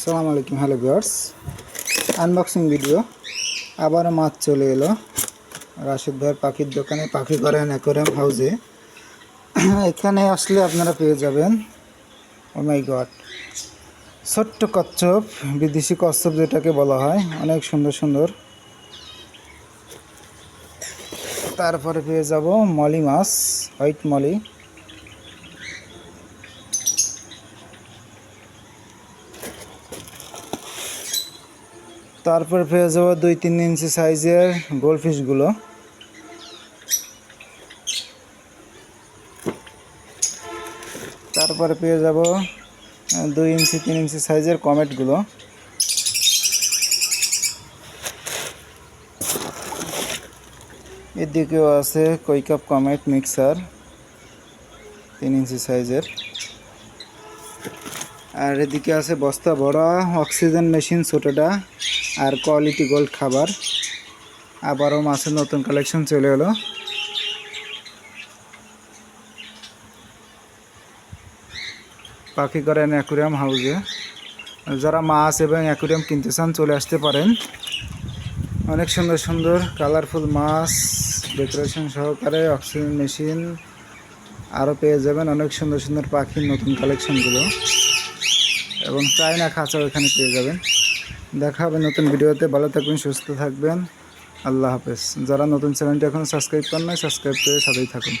আসসালামু আলাইকুম, hello viewers. Unboxing video আবারও মাছ চলে এলো। রাশিদ ভাইয়ের পাখির দোকানে, পাখি করেন অ্যাকোরিয়াম হাউসে এখানে আসলে আপনারা পেয়ে যাবেন ও মাই গড ছোট্ট কচ্ছপ, বিদেশি কচ্ছপ যেটাকে বলা হয়, অনেক সুন্দর সুন্দর। তারপরে পেয়ে যাব মলি মাছ হোয়াইট মলি। তারপর পেয়ে যাব দুই তিন ইঞ্চি সাইজের গোলফিশগুলো। তারপরে পেয়ে যাব দুই ইঞ্চি, তিন ইঞ্চি সাইজের কমেটগুলো। এদিকেও আছে কৈকাপ কমেট মিক্সার, তিন ইঞ্চি সাইজের। আর এদিকে আছে বস্তা ভরা অক্সিজেন মেশিন ছোটোটা, আর কোয়ালিটি গোল্ড খাবার। আবারও মাছের নতুন কালেকশন চলে এলো। পাখি করেন অ্যাকুরিয়াম হাউসে যারা মাছ এবং অ্যাকুরিয়াম কিনতে চান, চলে আসতে পারেন। অনেক সুন্দর সুন্দর কালারফুল মাছ ডেকোরেশন সহকারে অক্সিজেন মেশিন আরও পেয়ে যাবেন অনেক সুন্দর সুন্দর পাখির নতুন কালেকশনগুলো এবং চায়না খাঁচাও এখানে পেয়ে যাবেন। দেখা হবে নতুন ভিডিওতে। ভালো থাকবেন, সুস্থ থাকবেন। আল্লাহ হাফেজ। যারা নতুন চ্যানেলটি এখন সাবস্ক্রাইব করেন নাই সাবস্ক্রাইব করে সাথেই থাকুন।